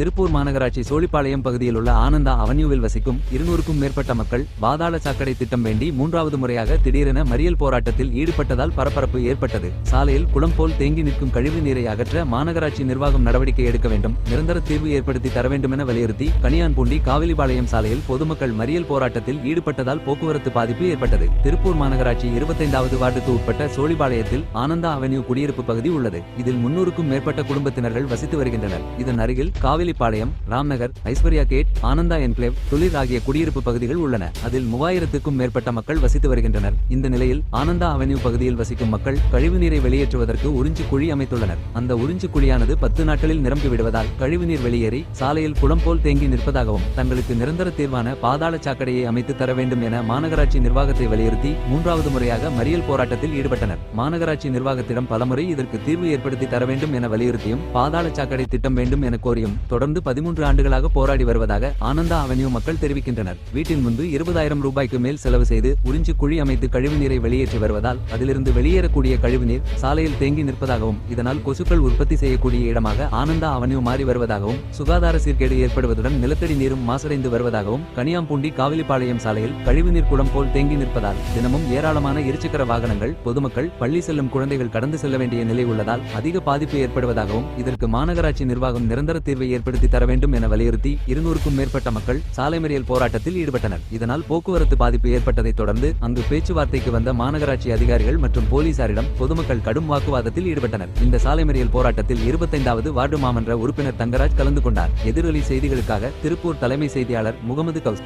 திருப்பூர் மாநகராட்சி சோழிப்பாளையம் பகுதியில் உள்ள ஆனந்தா அவென்யூவில் வசிக்கும் இருநூறுக்கும் மேற்பட்ட மக்கள் பாதாள சாக்கடை திட்டம் வேண்டி மூன்றாவது முறையாக திடீரென மறியல் போராட்டத்தில் ஈடுபட்டதால் பரபரப்பு ஏற்பட்டது. சாலையில் குளம் போல் தேங்கி நிற்கும் கழிவு நீரை அகற்ற மாநகராட்சி நிர்வாகம் நடவடிக்கை எடுக்க வேண்டும். நிரந்தர தீர்வு ஏற்படுத்தி தர வேண்டும் என வலியுறுத்தி கனியான்பூண்டி காவிலிபாளையம் சாலையில் பொதுமக்கள் மறியல் போராட்டத்தில் ஈடுபட்டதால் போக்குவரத்து பாதிப்பு ஏற்பட்டது. திருப்பூர் மாநகராட்சி இருபத்தைந்தாவது வார்டுக்கு உட்பட்ட சோழிபாளையத்தில் ஆனந்தா அவென்யூ குடியிருப்பு பகுதி உள்ளது. இதில் முன்னூறுக்கும் மேற்பட்ட குடும்பத்தினர்கள் வசித்து வருகின்றனர். இதன் அருகில் காவிலிப்பாளையம் ராம்நகர் ஐஸ்வர்யா கேட் ஆனந்தா என்க்ளேவ் துளிர் ஆகிய குடியிருப்பு பகுதிகள் உள்ளன. அதில் மூவாயிரத்துக்கும் மேற்பட்ட மக்கள் வசித்து வருகின்றனர். இந்த நிலையில் ஆனந்தா அவென்யூ பகுதியில் வசிக்கும் மக்கள் கழிவுநீரை வெளியேற்றுவதற்கு உறிஞ்சு குழி அமைத்துள்ளனர். அந்த உறிஞ்சு குழியானது பத்து நாட்களில் நிரம்பி விடுவதால் கழிவுநீர் வெளியேறி சாலையில் குளம் போல் தேங்கி நிற்பதாகவும் தங்களுக்கு நிரந்தர தீர்வான பாதாள சாக்கடையை அமைத்து தர வேண்டும் என மாநகராட்சி நிர்வாகத்தை வலியுறுத்தி மூன்றாவது முறையாக மறியல் போராட்டத்தில் ஈடுபட்டனர். மாநகராட்சி நிர்வாகத்திடம் பலமுறை இதற்கு தீர்வு ஏற்படுத்தி தர வேண்டும் என வலியுறுத்தியும் பாதாள சாக்கடை திட்டம் வேண்டும் என கோரியும் தொடர்ந்து பதிமூன்று ஆண்டுகளாக போராடி வருவதாக ஆனந்தா அவென்யூ மக்கள் தெரிவிக்கின்றனர். வீட்டின் முன்பு இருபதாயிரம் ரூபாய்க்கு மேல் செலவு செய்து உறிஞ்சி குழி அமைத்து கழிவுநீரை வெளியேற்றி வருவதால் அதிலிருந்து வெளியேறக்கூடிய கழிவுநீர் சாலையில் தேங்கி நிற்பதாகவும் இதனால் கொசுக்கள் உற்பத்தி செய்யக்கூடிய இடமாக ஆனந்தா அவென்யூ மாறி வருவதாகவும் சுகாதார சீர்கேடு ஏற்படுவதுடன் நிலத்தடி நீரும் மாசடைந்து வருவதாகவும் கனியாம்பூண்டி காவிலிப்பாளையம் சாலையில் கழிவுநீர் குளம் போல் தேங்கி நிற்பதால் தினமும் ஏராளமான இருசக்கர வாகனங்கள் பொதுமக்கள் பள்ளி செல்லும் குழந்தைகள் கடந்து செல்ல வேண்டிய நிலை உள்ளதால் அதிக பாதிப்பு ஏற்படுவதாகவும் இதற்கு மாநகராட்சி நிர்வாகம் நிரந்தர தீர்வை ஏற்படுத்தி தர வேண்டும் என வலியுறுத்தி இருநூறுக்கும் மேற்பட்ட மக்கள் சாலை மறியல் போராட்டத்தில் ஈடுபட்டனர். இதனால் போக்குவரத்து பாதிப்பு ஏற்பட்டதைத் தொடர்ந்து அங்கு பேச்சுவார்த்தைக்கு வந்த மாநகராட்சி அதிகாரிகள் மற்றும் போலீசாரிடம் பொதுமக்கள் கடும் வாக்குவாதத்தில் ஈடுபட்டனர். இந்த சாலை மறியல் போராட்டத்தில் இருபத்தைந்தாவது வார்டு மாமன்ற உறுப்பினர் தங்கராஜ் கலந்து கொண்டார். எதிரொலி செய்திகளுக்காக திருப்பூர் தலைமை செய்தியாளர் முகமது கவுஸ்